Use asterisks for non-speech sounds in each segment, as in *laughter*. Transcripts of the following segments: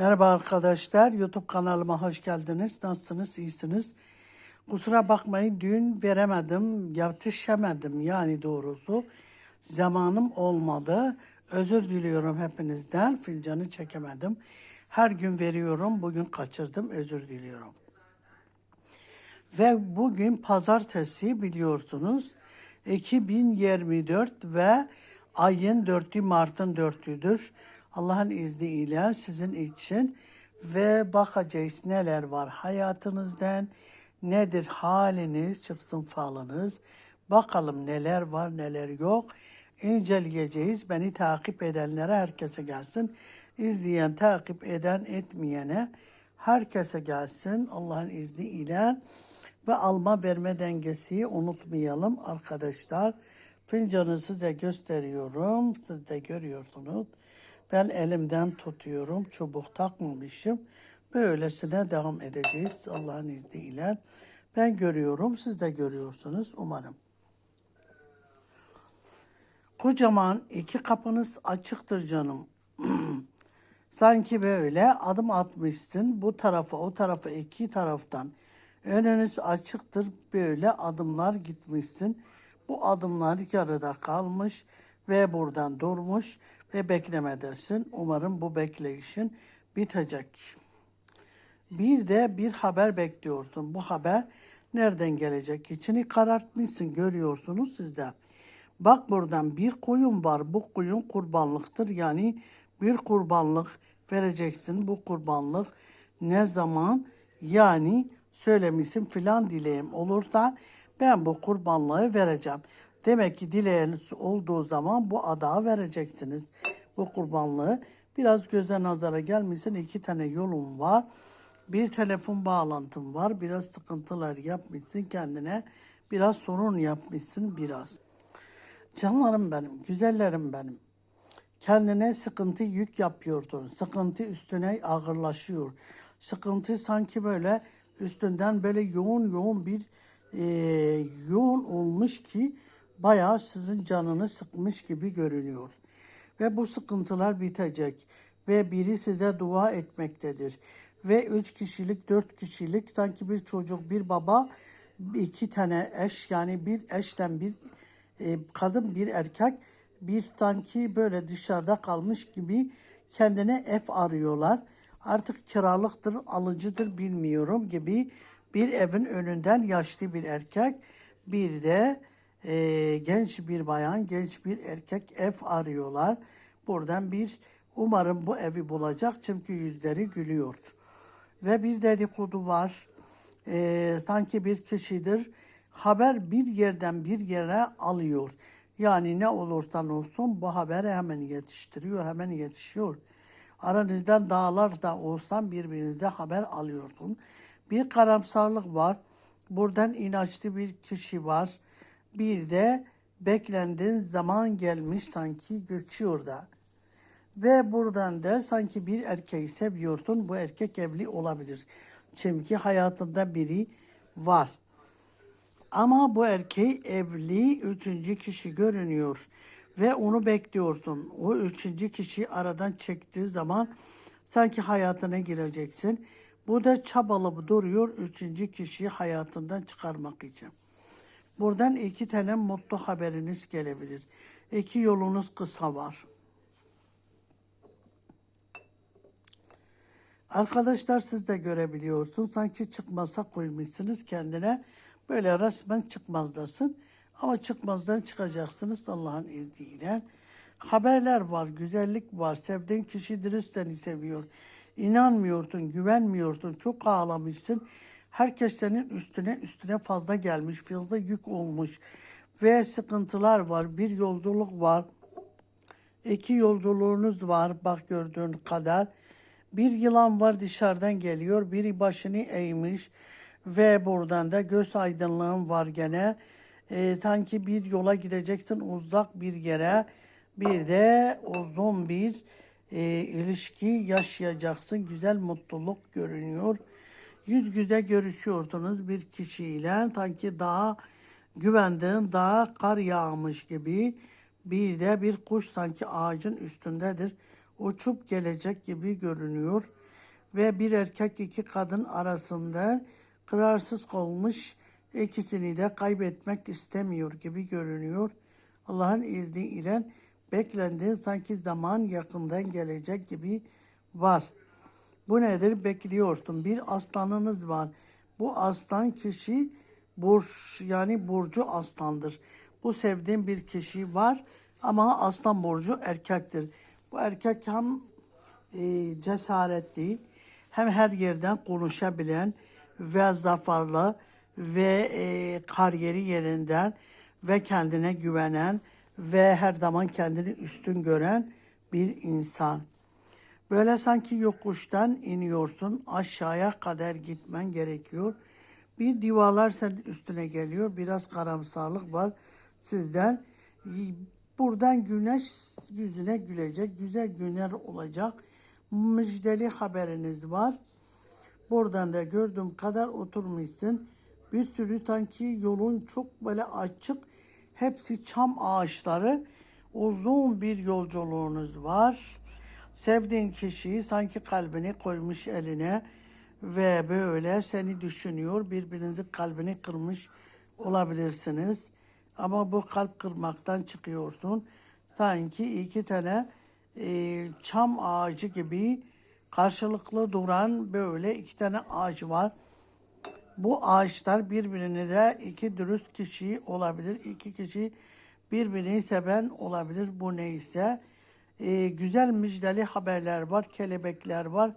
Merhaba arkadaşlar, YouTube kanalıma hoş geldiniz. Nasılsınız, iyisiniz? Kusura bakmayın, dün veremedim, yetişemedim yani doğrusu. Zamanım olmadı. Özür diliyorum hepinizden, fincanı çekemedim. Her gün veriyorum, bugün kaçırdım, özür diliyorum. Ve bugün pazartesi biliyorsunuz 2024 ve ayın 4'ü Mart'ın 4'üdür. Allah'ın izniyle sizin için ve bakacağız neler var hayatınızdan, nedir haliniz, çıksın falınız. Bakalım neler var neler yok. İnceleyeceğiz. Beni takip edenlere herkese gelsin. İzleyen, takip eden, etmeyene herkese gelsin Allah'ın izniyle. Ve alma verme dengesi unutmayalım arkadaşlar. Fincanı size gösteriyorum. Siz de görüyorsunuz. Ben elimden tutuyorum. Çubuk takmamışım. Böylesine devam edeceğiz Allah'ın izniyle. Ben görüyorum. Siz de görüyorsunuz umarım. Kocaman iki kapınız açıktır canım. *clears throat* Sanki böyle adım atmışsın bu tarafa o tarafa iki taraftan. Önünüz açıktır böyle adımlar gitmişsin. Bu adımlar yarıda kalmış ve buradan durmuş ve beklemedesin. Umarım bu bekleyişin bitecek. Bir de bir haber bekliyordun. Bu haber nereden gelecek? İçini karartmışsın görüyorsunuz siz de. Bak buradan bir koyun var. Bu koyun kurbanlıktır. Yani bir kurbanlık vereceksin. Bu kurbanlık ne zaman? Yani söylemişsin filan dileğim olursa ben bu kurbanlığı vereceğim. Demek ki dileğiniz olduğu zaman bu adağı vereceksiniz. Bu kurbanlığı biraz göze nazara gelmişsin. iki tane yolum var. Bir telefon bağlantım var. Biraz sıkıntılar yapmışsın kendine. Biraz sorun yapmışsın biraz. Canlarım benim, güzellerim benim. Kendine sıkıntı yük yapıyordun. Sıkıntı üstüne ağırlaşıyor. Sıkıntı sanki böyle üstünden böyle yoğun yoğun bir e, yoğun olmuş ki bayağı sizin canını sıkmış gibi görünüyor. Ve bu sıkıntılar bitecek. Ve biri size dua etmektedir. Ve üç kişilik, dört kişilik sanki bir çocuk, bir baba, iki tane eş yani bir eşten bir e, kadın bir erkek bir sanki böyle dışarıda kalmış gibi kendine ev arıyorlar. Artık kiralıktır, alıcıdır bilmiyorum gibi bir evin önünden yaşlı bir erkek bir de e, genç bir bayan, genç bir erkek ev arıyorlar. Buradan bir umarım bu evi bulacak çünkü yüzleri gülüyor. Ve bir dedikodu var. E, sanki bir kişidir haber bir yerden bir yere alıyor. Yani ne olursan olsun bu haberi hemen yetiştiriyor, hemen yetişiyor. Aranızdan dağlar da olsan birbirinizde haber alıyorsun. Bir karamsarlık var. Buradan inançlı bir kişi var. Bir de beklendiğin zaman gelmiş sanki geçiyor da. Ve buradan da sanki bir erkeği seviyorsun. Bu erkek evli olabilir. Çünkü hayatında biri var. Ama bu erkeği evli üçüncü kişi görünüyor ve onu bekliyorsun. O üçüncü kişi aradan çektiği zaman sanki hayatına gireceksin. Bu da çabalı duruyor üçüncü kişiyi hayatından çıkarmak için. Buradan iki tane mutlu haberiniz gelebilir. İki yolunuz kısa var. Arkadaşlar siz de görebiliyorsunuz. Sanki çıkmasa koymuşsunuz kendine. Böyle resmen çıkmazdasın. Ama çıkmazdan çıkacaksınız Allah'ın izniyle. Haberler var, güzellik var. Sevdiğin kişi dürüst seni seviyor. İnanmıyorsun, güvenmiyorsun, çok ağlamışsın. Herkes senin üstüne üstüne fazla gelmiş, fazla yük olmuş. Ve sıkıntılar var, bir yolculuk var. İki yolculuğunuz var bak gördüğün kadar. Bir yılan var dışarıdan geliyor, biri başını eğmiş ve buradan da göz aydınlığın var gene. E, sanki bir yola gideceksin uzak bir yere. Bir de uzun bir e, ilişki yaşayacaksın. Güzel mutluluk görünüyor. Yüz yüze görüşüyorsunuz bir kişiyle. Sanki daha güvendiğin daha kar yağmış gibi. Bir de bir kuş sanki ağacın üstündedir. uçup gelecek gibi görünüyor ve bir erkek iki kadın arasında kararsız kalmış ikisini de kaybetmek istemiyor gibi görünüyor. Allah'ın izniyle beklendiği sanki zaman yakından gelecek gibi var. Bu nedir? Bekliyorsun. Bir aslanınız var. Bu aslan kişi burç yani burcu aslandır. Bu sevdiğim bir kişi var ama aslan burcu erkektir. Bu erkek hem e, cesaretli hem her yerden konuşabilen ve zaferli ve e, kariyeri yerinden ve kendine güvenen ve her zaman kendini üstün gören bir insan. Böyle sanki yokuştan iniyorsun, aşağıya kadar gitmen gerekiyor. Bir divarlar senin üstüne geliyor, biraz karamsarlık var sizden. Buradan güneş yüzüne gülecek, güzel günler olacak. Müjdeli haberiniz var. Buradan da gördüğüm kadar oturmuşsun. Bir sürü sanki yolun çok böyle açık. Hepsi çam ağaçları. Uzun bir yolculuğunuz var. Sevdiğin kişiyi sanki kalbini koymuş eline ve böyle seni düşünüyor. Birbirinizin kalbini kırmış olabilirsiniz. Ama bu kalp kırmaktan çıkıyorsun. Sanki iki tane e, çam ağacı gibi karşılıklı duran böyle iki tane ağaç var. Bu ağaçlar birbirini de iki dürüst kişi olabilir. iki kişi birbirini seven olabilir. Bu neyse. Ee, güzel müjdeli haberler var. Kelebekler var.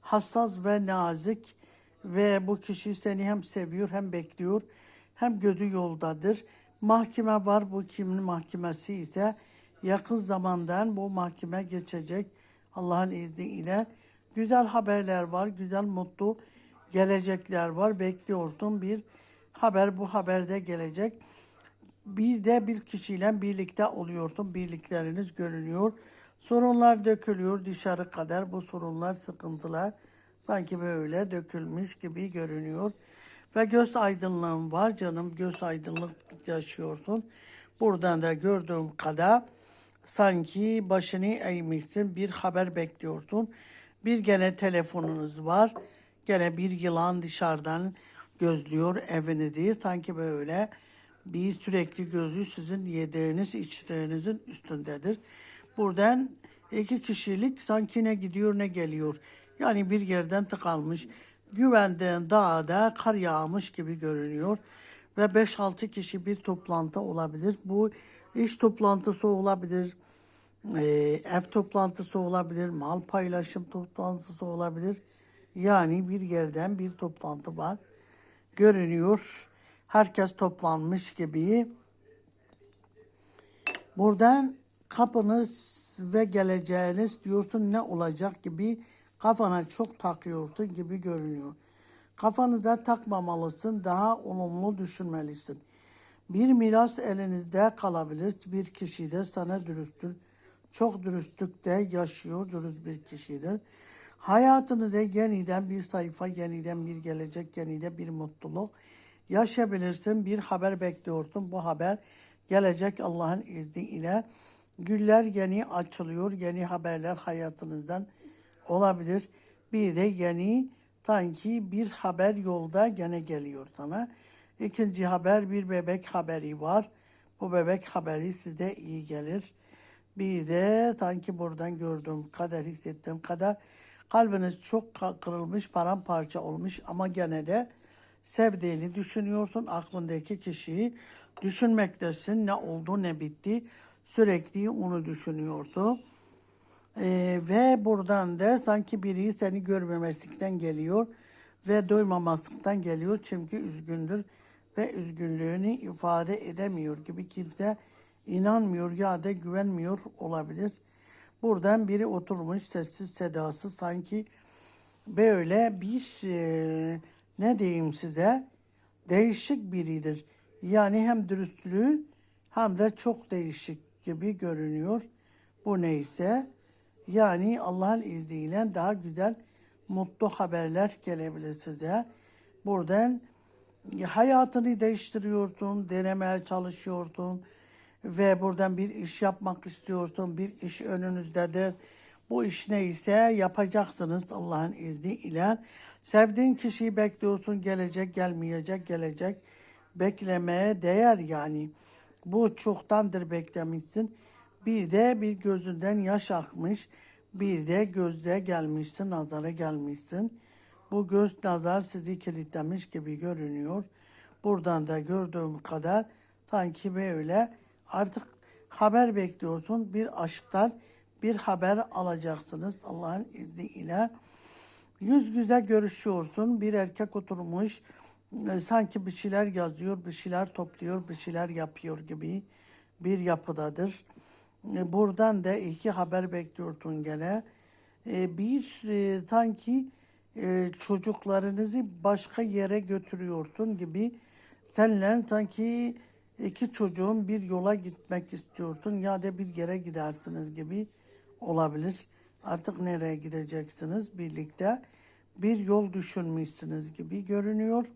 Hassas ve nazik ve bu kişi seni hem seviyor hem bekliyor hem gözü yoldadır. Mahkeme var. Bu kimin mahkemesi ise yakın zamandan bu mahkeme geçecek. Allah'ın izniyle. Güzel haberler var. Güzel mutlu gelecekler var. Bekliyordum bir haber. Bu haberde gelecek. Bir de bir kişiyle birlikte oluyorsun. Birlikleriniz görünüyor. Sorunlar dökülüyor dışarı kadar. Bu sorunlar, sıkıntılar sanki böyle dökülmüş gibi görünüyor. Ve göz aydınlığın var canım. Göz aydınlık yaşıyorsun. Buradan da gördüğüm kadar sanki başını eğmişsin. Bir haber bekliyorsun. Bir gene telefonunuz var. Gene bir yılan dışarıdan gözlüyor evini değil. Sanki böyle bir sürekli gözü sizin yediğiniz içtiğinizin üstündedir. Buradan iki kişilik sanki ne gidiyor ne geliyor. Yani bir yerden tıkanmış. Güvendiğin dağda kar yağmış gibi görünüyor. Ve 5-6 kişi bir toplantı olabilir. Bu iş toplantısı olabilir. e, ev toplantısı olabilir. Mal paylaşım toplantısı olabilir. Yani bir yerden bir toplantı var. Görünüyor. Herkes toplanmış gibi. Buradan kapınız ve geleceğiniz diyorsun ne olacak gibi kafana çok takıyorsun gibi görünüyor. Kafanı da takmamalısın, daha olumlu düşünmelisin. Bir miras elinizde kalabilir, bir kişi de sana dürüsttür. Çok dürüstlükte yaşıyor, dürüst bir kişidir. Hayatınıza yeniden bir sayfa, yeniden bir gelecek, yeniden bir mutluluk yaşayabilirsin. Bir haber bekliyorsun. Bu haber gelecek Allah'ın izniyle. Güller yeni açılıyor. Yeni haberler hayatınızdan olabilir. Bir de yeni sanki bir haber yolda gene geliyor sana. İkinci haber bir bebek haberi var. Bu bebek haberi size iyi gelir. Bir de sanki buradan gördüğüm kadar hissettiğim kadar kalbiniz çok kırılmış, paramparça olmuş ama gene de sevdiğini düşünüyorsun. Aklındaki kişiyi düşünmektesin. Ne oldu ne bitti. Sürekli onu düşünüyorsun. Ee, ve buradan da sanki biri seni görmemezlikten geliyor ve doymamaslıktan geliyor çünkü üzgündür ve üzgünlüğünü ifade edemiyor gibi kimse inanmıyor ya da güvenmiyor olabilir. Buradan biri oturmuş sessiz sedasız sanki böyle bir e, ne diyeyim size değişik biridir. Yani hem dürüstlüğü hem de çok değişik gibi görünüyor. Bu neyse yani Allah'ın izniyle daha güzel mutlu haberler gelebilir size. Buradan hayatını değiştiriyorsun, denemeye çalışıyorsun ve buradan bir iş yapmak istiyorsun. Bir iş önünüzdedir. Bu iş neyse yapacaksınız Allah'ın izniyle. Sevdiğin kişiyi bekliyorsun gelecek gelmeyecek gelecek. Beklemeye değer yani. Bu çoktandır beklemişsin. Bir de bir gözünden yaş akmış. Bir de gözde gelmişsin, nazara gelmişsin. Bu göz nazar sizi kilitlemiş gibi görünüyor. Buradan da gördüğüm kadar sanki böyle artık haber bekliyorsun. Bir aşktan bir haber alacaksınız Allah'ın izniyle. Yüz yüze görüşüyorsun. Bir erkek oturmuş. E, Sanki bir şeyler yazıyor, bir şeyler topluyor, bir şeyler yapıyor gibi bir yapıdadır. E, Buradan da iki haber bekliyorsun gene. E, Bir e, sanki e, çocuklarınızı başka yere götürüyorsun gibi. Senle sanki iki çocuğun bir yola gitmek istiyorsun ya da bir yere gidersiniz gibi olabilir. Artık nereye gideceksiniz birlikte? Bir yol düşünmüşsünüz gibi görünüyor.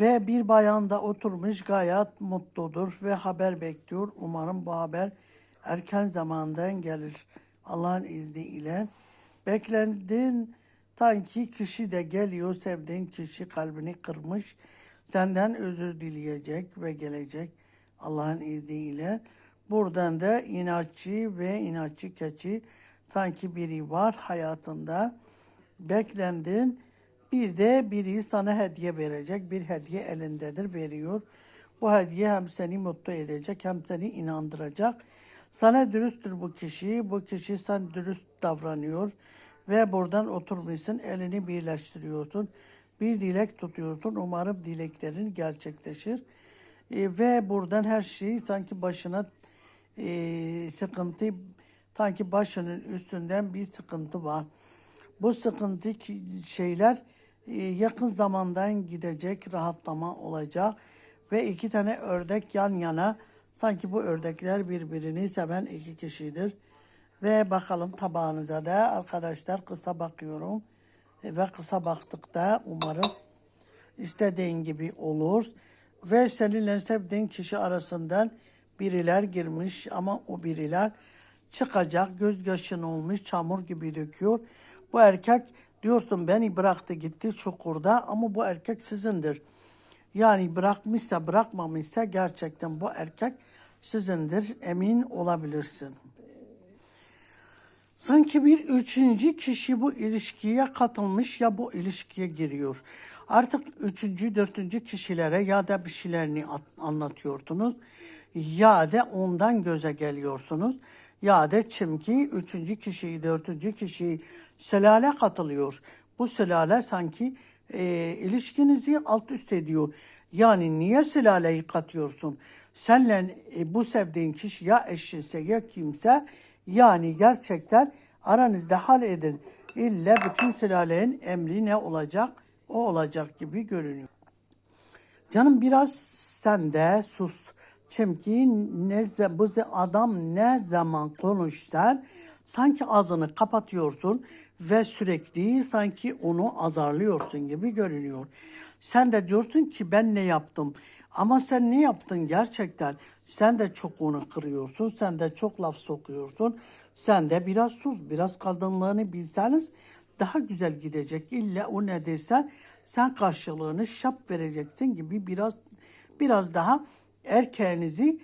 Ve bir bayan da oturmuş gayet mutludur ve haber bekliyor. Umarım bu haber erken zamandan gelir. Allah'ın izniyle. Beklendiğin sanki kişi de geliyor. Sevdiğin kişi kalbini kırmış. Senden özür dileyecek ve gelecek Allah'ın izniyle. Buradan da inatçı ve inatçı keçi sanki biri var hayatında. Beklendin. Bir de biri sana hediye verecek. Bir hediye elindedir veriyor. Bu hediye hem seni mutlu edecek hem seni inandıracak. Sana dürüsttür bu kişi. Bu kişi sen dürüst davranıyor. Ve buradan oturmuşsun elini birleştiriyorsun. Bir dilek tutuyorsun. Umarım dileklerin gerçekleşir. E, ve buradan her şey sanki başına e, sıkıntı sanki başının üstünden bir sıkıntı var. Bu sıkıntı şeyler yakın zamandan gidecek, rahatlama olacak ve iki tane ördek yan yana sanki bu ördekler birbirini seven iki kişidir. Ve bakalım tabağınıza da arkadaşlar kısa bakıyorum E, ve kısa baktıkta umarım istediğin gibi olur. Ve seninle sevdiğin kişi arasından biriler girmiş ama o biriler çıkacak. Göz yaşın olmuş, çamur gibi döküyor. Bu erkek diyorsun beni bıraktı gitti çukurda ama bu erkek sizindir. Yani bırakmışsa bırakmamışsa gerçekten bu erkek sizindir. Emin olabilirsin. Sanki bir üçüncü kişi bu ilişkiye katılmış ya bu ilişkiye giriyor. Artık üçüncü, dördüncü kişilere ya da bir şeylerini at- anlatıyorsunuz ya da ondan göze geliyorsunuz ya da çünkü üçüncü kişiyi, dördüncü kişiyi sülale katılıyor. Bu sülale sanki e, ilişkinizi alt üst ediyor. Yani niye sülaleyi katıyorsun? Senle e, bu sevdiğin kişi ya eşinse ya kimse yani gerçekten aranızda hal edin. İlle bütün sülalenin emri ne olacak? O olacak gibi görünüyor. Canım biraz sen de sus. Çünkü ne bu adam ne zaman konuşsan sanki ağzını kapatıyorsun ve sürekli sanki onu azarlıyorsun gibi görünüyor. Sen de diyorsun ki ben ne yaptım? Ama sen ne yaptın gerçekten? Sen de çok onu kırıyorsun, sen de çok laf sokuyorsun. Sen de biraz sus, biraz kadınlığını bilseniz daha güzel gidecek. İlla o ne desen sen karşılığını şap vereceksin gibi biraz biraz daha erkeğinizi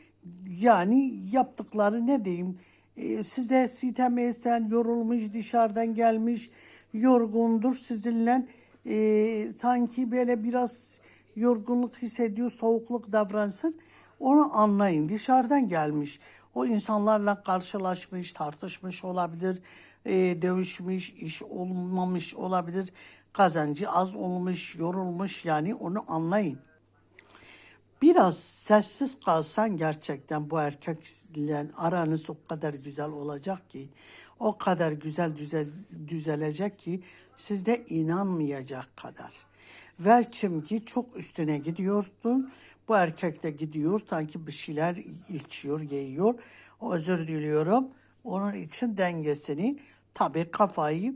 yani yaptıkları ne diyeyim e, size sitem esen yorulmuş dışarıdan gelmiş yorgundur sizinle. E, sanki böyle biraz yorgunluk hissediyor soğukluk davransın. Onu anlayın dışarıdan gelmiş. O insanlarla karşılaşmış tartışmış olabilir e, dövüşmüş iş olmamış olabilir kazancı az olmuş yorulmuş yani onu anlayın Biraz sessiz kalsan gerçekten bu erkekle aranız o kadar güzel olacak ki, o kadar güzel düzel, düzelecek ki sizde inanmayacak kadar. Ve çünkü çok üstüne gidiyorsun, bu erkek de gidiyor sanki bir şeyler içiyor, yiyor. Özür diliyorum. Onun için dengesini tabii kafayı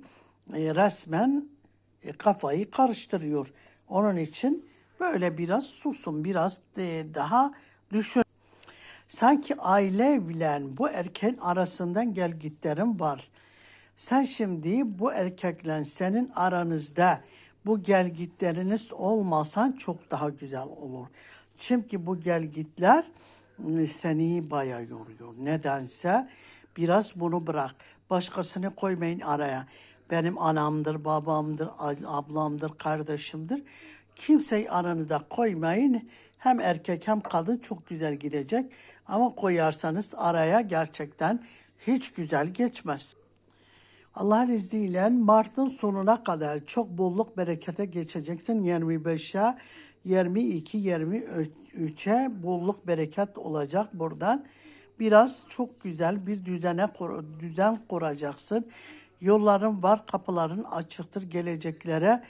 e, resmen e, kafayı karıştırıyor. Onun için böyle biraz susun, biraz e, daha düşün. Sanki aile bilen bu erkeğin arasından gel gitlerim var. Sen şimdi bu erkekle senin aranızda bu gelgitleriniz olmasan çok daha güzel olur. Çünkü bu gelgitler ıı, seni bayağı yoruyor. Nedense biraz bunu bırak. Başkasını koymayın araya. Benim anamdır, babamdır, ablamdır, kardeşimdir. Kimseyi aranıza koymayın. Hem erkek hem kadın çok güzel gidecek. Ama koyarsanız araya gerçekten hiç güzel geçmez. Allah'ın izniyle Mart'ın sonuna kadar çok bolluk berekete geçeceksin. 25'e, 22, 23'e bolluk bereket olacak buradan. Biraz çok güzel bir düzene düzen kuracaksın. Yolların var, kapıların açıktır geleceklere.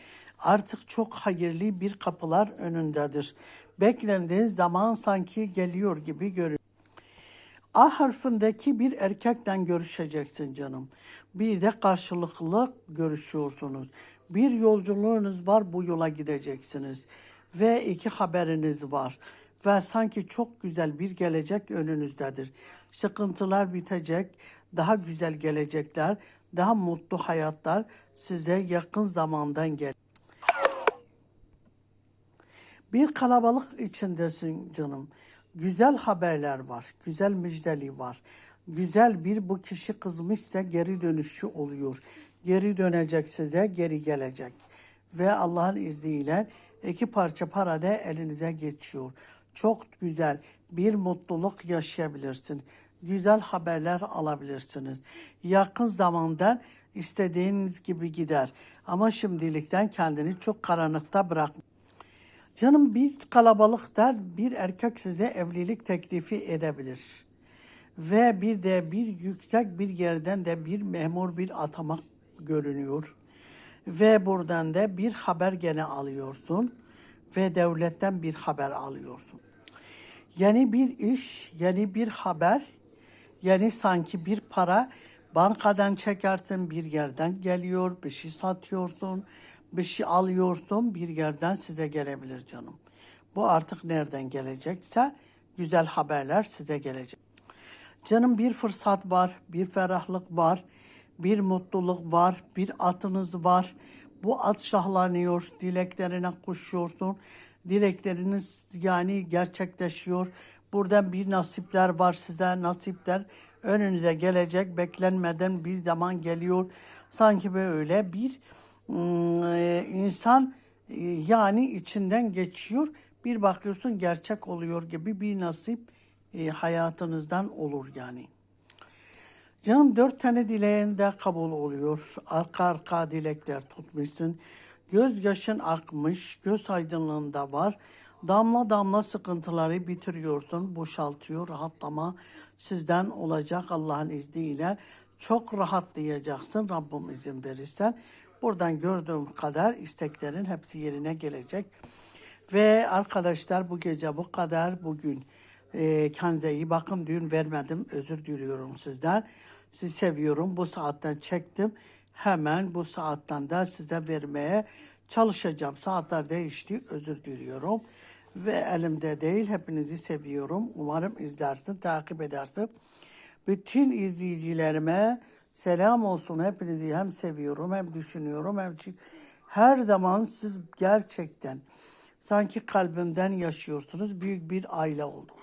Artık çok hayırlı bir kapılar önündedir. Beklendiğin zaman sanki geliyor gibi görünüyor. A harfindeki bir erkekle görüşeceksin canım. Bir de karşılıklı görüşüyorsunuz. Bir yolculuğunuz var bu yola gideceksiniz. Ve iki haberiniz var. Ve sanki çok güzel bir gelecek önünüzdedir. Sıkıntılar bitecek, daha güzel gelecekler, daha mutlu hayatlar size yakın zamandan gel. Bir kalabalık içindesin canım. Güzel haberler var, güzel müjdeli var. Güzel bir bu kişi kızmışsa geri dönüşü oluyor. Geri dönecek size, geri gelecek. Ve Allah'ın izniyle iki parça para da elinize geçiyor. Çok güzel bir mutluluk yaşayabilirsin. Güzel haberler alabilirsiniz. Yakın zamanda istediğiniz gibi gider. Ama şimdilikten kendini çok karanlıkta bırakmayın. Canım bir kalabalık der bir erkek size evlilik teklifi edebilir. Ve bir de bir yüksek bir yerden de bir memur bir atamak görünüyor. Ve buradan da bir haber gene alıyorsun. Ve devletten bir haber alıyorsun. Yeni bir iş, yeni bir haber, yani sanki bir para bankadan çekersin bir yerden geliyor, bir şey satıyorsun, bir şey alıyorsun bir yerden size gelebilir canım. Bu artık nereden gelecekse güzel haberler size gelecek. Canım bir fırsat var, bir ferahlık var, bir mutluluk var, bir atınız var. Bu at şahlanıyor, dileklerine koşuyorsun. Dilekleriniz yani gerçekleşiyor. Buradan bir nasipler var size, nasipler önünüze gelecek. Beklenmeden bir zaman geliyor. Sanki böyle bir insan e, yani içinden geçiyor. Bir bakıyorsun gerçek oluyor gibi bir nasip e, hayatınızdan olur yani. Canım dört tane dileğin de kabul oluyor. Arka arka dilekler tutmuşsun. Göz yaşın akmış, göz aydınlığında var. Damla damla sıkıntıları bitiriyorsun, boşaltıyor, rahatlama sizden olacak Allah'ın izniyle. Çok rahatlayacaksın Rabbim izin verirsen. Buradan gördüğüm kadar isteklerin hepsi yerine gelecek. Ve arkadaşlar bu gece bu kadar bugün. E, kendinize iyi bakın. Dün vermedim. Özür diliyorum sizden. Sizi seviyorum. Bu saatten çektim. Hemen bu saatten de size vermeye çalışacağım. Saatler değişti. Özür diliyorum. Ve elimde değil. Hepinizi seviyorum. Umarım izlersin, takip edersin. Bütün izleyicilerime selam olsun. Hepinizi hem seviyorum hem düşünüyorum hem her zaman siz gerçekten sanki kalbimden yaşıyorsunuz. Büyük bir aile olduk.